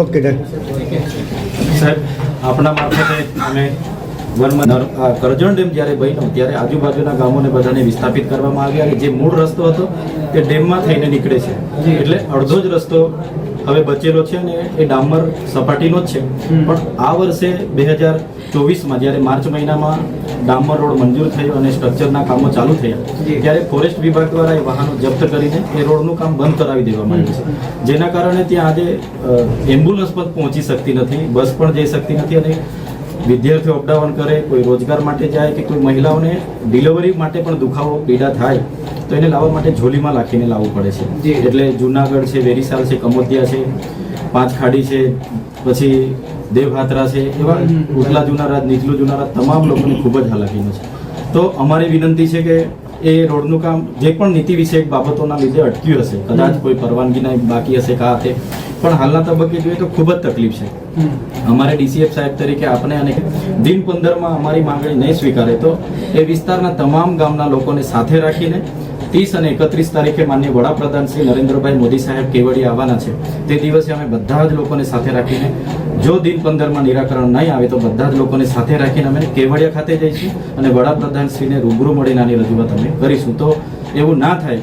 Okay done. સાહેબ આપણા મારફતે અમે વનમાં કરજણ ડેમ જ્યારે બન્યો ત્યારે આજુબાજુના ગામોને બધાને વિસ્થાપિત કરવામાં આવ્યા અને જે મૂળ રસ્તો હતો તે ડેમમાં થઈને નીકળે છે. એટલે અડધો જ રસ્તો હવે બચેલો છે અને એ ડામર સપાટીનો જ છે. પણ આ વર્ષે બે હજાર ચોવીસમાં જ્યારે માર્ચ મહિનામાં ડામર રોડ મંજૂર થયો અને સ્ટ્રક્ચરના કામો ચાલુ થયા. ત્યારે ફોરેસ્ટ વિભાગ દ્વારા એ વાહનો જપ્ત કરીને એ રોડનું કામ બંધ કરાવી દેવામાં આવ્યું છે. જેના કારણે ત્યાં આજે એમ્બ્યુલન્સ પણ પહોંચી શકતી નથી બસ પણ જઈ શકતી નથી અને વિદ્યાર્થીઓ અપડાઉન કરે કોઈ રોજગાર માટે જાય કે કોઈ મહિલાઓને ડિલિવરી માટે પણ દુખાવો પીડા થાય તો એને લાવવા માટે ઝોલીમાં લાખીને લાવવું પડે છે. એટલે જુનાગઢ છે વેરીસાલ છે કમોદિયા છે પાંચ ખાડી છે પછી દેવહાત્રા છે એવા ઉજલા જુનારાજ નીચલું જુનારાજ તમામ લોકોને ખૂબ જ હાલાકીનો છે. તો અમારી વિનંતી છે કે એ રોડનું કામ જે પણ નીતિ વિષયક બાબતોના લીધે અટક્યું હશે કદાચ કોઈ પરવાનગીના બાકી હશે કા હાથે પણ હાલના તબક્કે જોઈએ તો ખૂબ જ તકલીફ છે. અમારે ડીસીએફ સાહેબ તરીકે આપણે અને દિન પંદરમાં અમારી માંગણી નહીં સ્વીકારે તો એ વિસ્તારના તમામ ગામના લોકોને સાથે રાખીને ત્રીસ અને એકત્રીસ તારીખે માન્ય વડાપ્રધાન શ્રી નરેન્દ્રભાઈ મોદી સાહેબ કેવડિયા આવવાના છે. તે દિવસે અમે બધા જ લોકોને સાથે રાખીને, જો દિન પંદરમાં નિરાકરણ નહીં આવે તો બધા જ લોકોને સાથે રાખીને અમે કેવડિયા ખાતે જઈશું અને વડાપ્રધાન શ્રીને રૂબરૂ મળીને આની રજૂઆત અમે કરીશું. તો એવું ના થાય.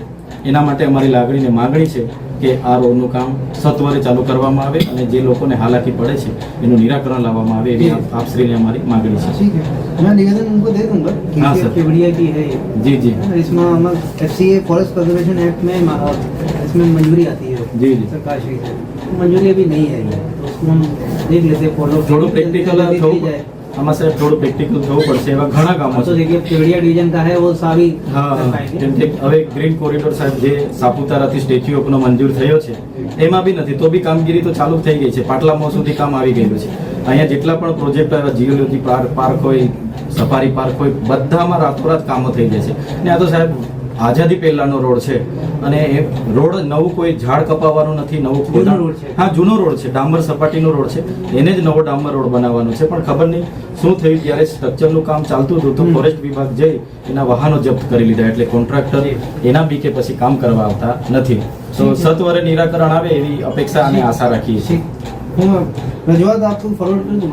એના માટે અમારી લાગણીને માગણી છે કે આ રોડનું કામ સત્વરે ચાલુ કરવામાં આવે અને જે લોકોને હાલાકી પડે છે એનું નિરાકરણ લાવવામાં આવે એવી આપ- આપશ્રીને અમારી માગણી છે ठीक है मैं निवेदन उनको दे दूंगा हाँ, सर। केवड़िया की है ये જી જી है ना, इसमें हम F C A forest conservation act में मा- इसमें मंजूरी आती है जी, जी। सरकार श्री से मंजूरी अभी नहीं है ये तो उसको हम देख लेते हैं फॉलो થોડું પ્રેક્ટિકલ થવું આમાં સાહેબ થોડું પ્રેક્ટિકલ થવું પડશે. એવા ઘણા કામો છે. જે પેડિયા ડિવિઝન કા હે વો સારી હા જેમ કે હવે ગ્રીન કોરિડોર સાહેબ જે સાપુતારાથી સ્ટેચ્યુ ઓફનો મંજૂર થયો છે એમાં બી નથી. તો બી કામગીરી તો ચાલુ થઈ ગઈ છે. પાટલામાં સુધી કામ આવી ગયેલું છે. અહીંયા જેટલા પણ પ્રોજેક્ટ આવ્યા જીઓલોજી પાર્ક હોય સફારી પાર્ક હોય બધામાં રાતોરાત કામો થઈ જાય છે. અને આ તો સાહેબ આઝાદી પહેલાનો રોડ છે. અને એ રોડ નવું કોઈ ઝાડ કપાવવાનું નથી નવું રોડ છે. હા જૂનો રોડ છે. ડામર સપાટીનો રોડ છે. એને જ નવો ડામર રોડ બનાવવાનો છે. પણ ખબર નહીં શું થયું જ્યારે સ્ટ્રક્ચરનું કામ ચાલતું હતું તો ફોરેસ્ટ વિભાગ જઈ એના વાહનો જપ્ત કરી લીધા. એટલે કોન્ટ્રાક્ટર એના બીકે પછી કામ કરવા આવતા નથી. તો સત્વરે નિરાકરણ આવે એવી અપેક્ષા અને આશા રાખીએ છીએ. રજૂઆત આપું ફોરવર્ડ કરી દઉં